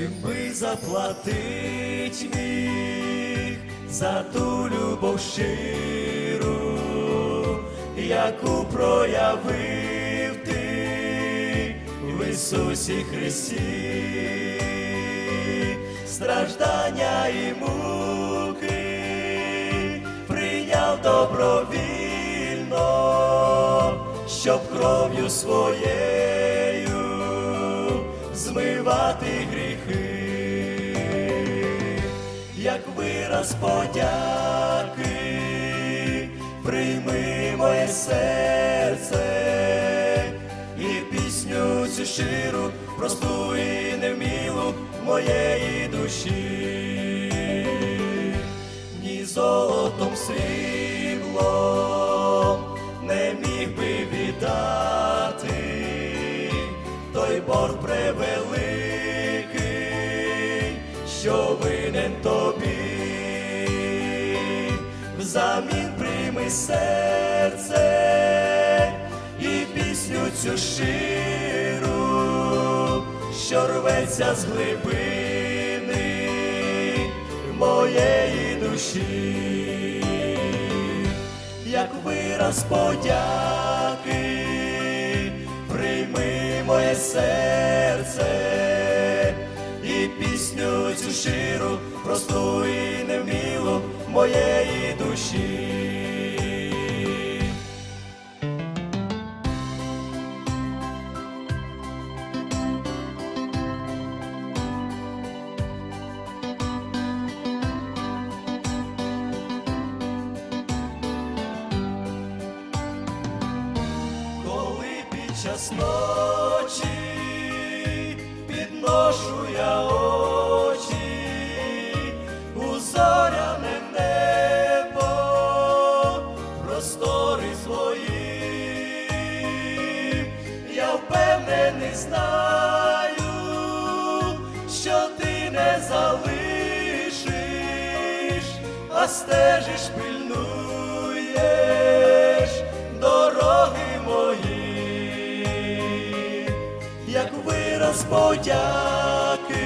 чим би заплатить міг за ту любов щиру, яку проявив ти в Ісусі Христі, страждання і муки прийняв добровільно, щоб кров'ю своєю змивати гріхи, як вираз подяки, прийми моє серце і пісню цю щиру, просту і невмілу моєї душі, ні золотом сріблом не міг би віддати борг превеликий, що винен тобі, взамін прийми серце і пісню цю щиру, що рветься з глибини моєї душі. Як вираз подяки, прийми моє серце і пісню цю щиру, просту і час ночі підношу я очі у зоряне небо, простори свої, я впевнений знаю, що ти не залишиш, а стежиш, пильнуєш вираз подяки,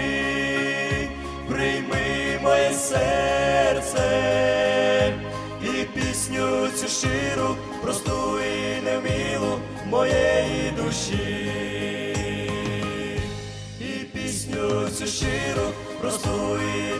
прийми моє серце і пісню цю щиру, просту і невмілу моєї душі, і пісню цю щиру, просту і